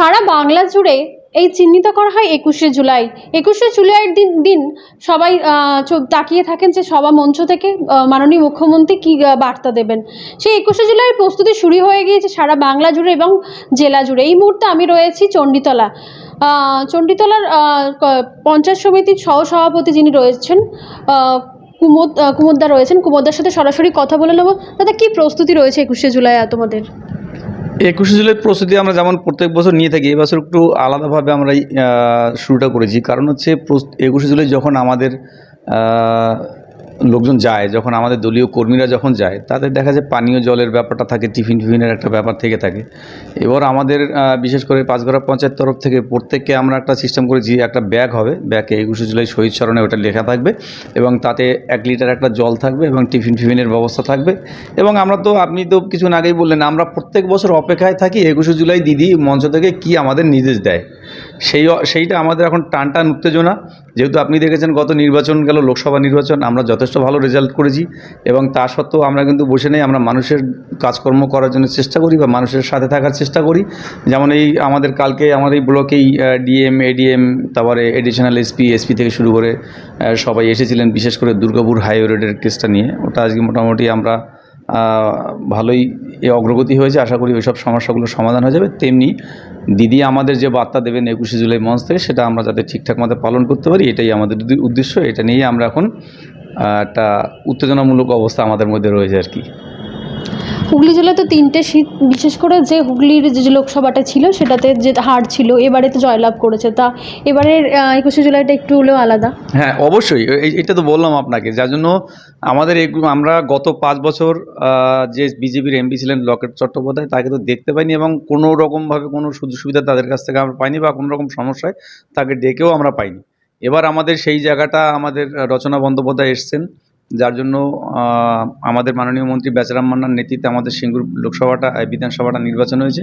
সারা বাংলা জুড়ে এই চিহ্নিত করা হয় একুশে জুলাই। একুশে জুলাইয়ের দিন দিন সবাই তাকিয়ে থাকেন যে সভা মঞ্চ থেকে মাননীয় মুখ্যমন্ত্রী কী বার্তা দেবেন। সেই একুশে জুলাইয়ের প্রস্তুতি শুরু হয়ে গিয়েছে সারা বাংলা জুড়ে এবং জেলা জুড়ে। এই মুহূর্তে আমি রয়েছি চণ্ডীতলা। চণ্ডীতলার পঞ্চায়েত সমিতির সহসভাপতি যিনি রয়েছেন কুমোদ কুমোদদা রয়েছেন। কুমোদদার সাথে সরাসরি কথা বলে নেব। দাদা কী প্রস্তুতি রয়েছে একুশে জুলাই তোমাদের? একুশে জুলাই প্রস্তুতি আমরা যেমন প্রত্যেক বছর নিয়ে থাকি, এবছর একটু আলাদাভাবে আমরা শুরুটা করেছি। কারণ হচ্ছে একুশে জুলাই যখন আমাদের লোকজন যায়, যখন আমাদের দলীয় কর্মীরা যখন যায়, তাদের দেখা যায় পানীয় জলের ব্যাপারটা থাকে, টিফিন টিফিনের একটা ব্যাপার থেকে থাকে। এবার আমাদের বিশেষ করে পাঁচগড়া পঞ্চায়েত তরফ থেকে প্রত্যেককে আমরা একটা সিস্টেম করেছি একটা ব্যাগ হবে ব্যাগে একুশে জুলাই শহীদ স্মরণে ওটা লেখা থাকবে এবং তাতে এক লিটার একটা জল থাকবে এবং টিফিন ফিফিনের ব্যবস্থা থাকবে। এবং আমরা তো, আপনি তো কিছুক্ষণ আগেই বললেন, আমরা প্রত্যেক বছর অপেক্ষায় থাকি একুশে জুলাই দিদি মঞ্চ থেকে কি আমাদের নির্দেশ দেয়। সেই সেইটা আমাদের এখন টান টান উত্তেজনা। যেহেতু আপনি দেখেছেন গত নির্বাচন গেল, লোকসভা নির্বাচন, আমরা যথেষ্ট ভালো রেজাল্ট করেছি এবং তা সত্ত্বেও আমরা কিন্তু বসে নেই, আমরা মানুষের কাজকর্ম করার জন্য চেষ্টা করি বা মানুষের সাথে থাকার চেষ্টা করি। যেমন এই আমাদের কালকে আমাদের এই ব্লকেই ডিএম এডিএম তারপরে এডিশনাল এসপি এসপি থেকে শুরু করে সবাই এসেছিলেন, বিশেষ করে দুর্গাপুর হাইওয়ে রোডের কেসটা নিয়ে। ওটা আজকে মোটামুটি আমরা ভালোই এ অগ্রগতি হয়েছে। আশা করি ওইসব সমস্যাগুলো সমাধান হয়ে যাবে। তেমনি দিদি আমাদের যে বার্তা দেবেন একুশে জুলাই মঞ্চ থেকে, সেটা আমরা যাতে ঠিকঠাক মতো পালন করতে পারি, এটাই আমাদের উদ্দেশ্য। এটা নিয়েই আমরা এখন একটা উত্তেজনামূলক অবস্থা আমাদের মধ্যে রয়েছে আর কি। হুগলি জেলায় তো তিনটে সিট বিশেষ করে যে হুগলির যে লোকসভাটা ছিল, সেটাতে যে হার ছিল, এবারে তো জয়লাভ করেছে। তা এবারের একুশে জুলাইটা একটু হলেও আলাদা। হ্যাঁ অবশ্যই। এটা তো বললাম আপনাকে। যার জন্য আমাদের আমরা গত পাঁচ বছর যে বিজেপির এমপি ছিলেন লকেট চট্টোপাধ্যায়, তাকে তো দেখতে পাইনি এবং কোনো রকমভাবে কোনো সুযোগ সুবিধা তাদের কাছ থেকে আমরা পাইনি বা কোনো রকম সমস্যায় তাকে ডেকেও আমরা পাইনি। এবার আমাদের সেই জায়গাটা আমাদের রচনা বন্দ্যোপাধ্যায় এসছেন। যার জন্য আমাদের মাননীয় মন্ত্রী বেচারাম মান্নার নেতৃত্বে আমাদের সিঙ্গুর লোকসভাটা বিধানসভাটা নির্বাচন হয়েছে।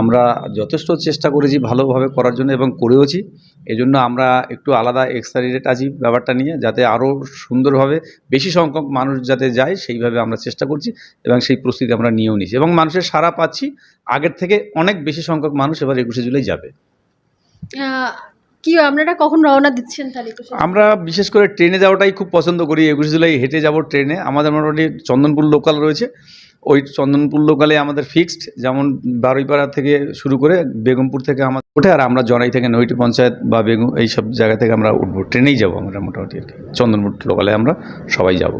আমরা যথেষ্ট চেষ্টা করেছি ভালোভাবে করার জন্য এবং করেওছি। এই জন্য আমরা একটু আলাদা এক্সাইটেড আছি ব্যাপারটা নিয়ে, যাতে আরও সুন্দরভাবে বেশি সংখ্যক মানুষ যাতে যায়, সেইভাবে আমরা চেষ্টা করছি এবং সেই প্রস্তুতি আমরা নিয়েও নিছি এবং মানুষের সাড়া পাচ্ছি, আগের থেকে অনেক বেশি সংখ্যক মানুষ এবার একুশে জুলাই যাবে। কি আপনারা কখন রওনা দিচ্ছেন তাহলে 21 আমরা বিশেষ করে ট্রেনে যাওয়াটাই খুব পছন্দ করি। একুশে জুলাই হেঁটে যাব ট্রেনে। আমাদের মোটামুটি চন্দনপুর লোকাল রয়েছে। ওই চন্দনপুর লোকালে আমাদের ফিক্সড যেমন বারুইপাড়া থেকে শুরু করে বেগমপুর থেকে আমাদের ওঠে আর আমরা জনাই থেকে নৈটি পঞ্চায়েত বা বেগম এই সব জায়গা থেকে আমরা উঠবো। ট্রেনেই যাব আমরা মোটামুটি আর কি। চন্দনপুর লোকালে আমরা সবাই যাব।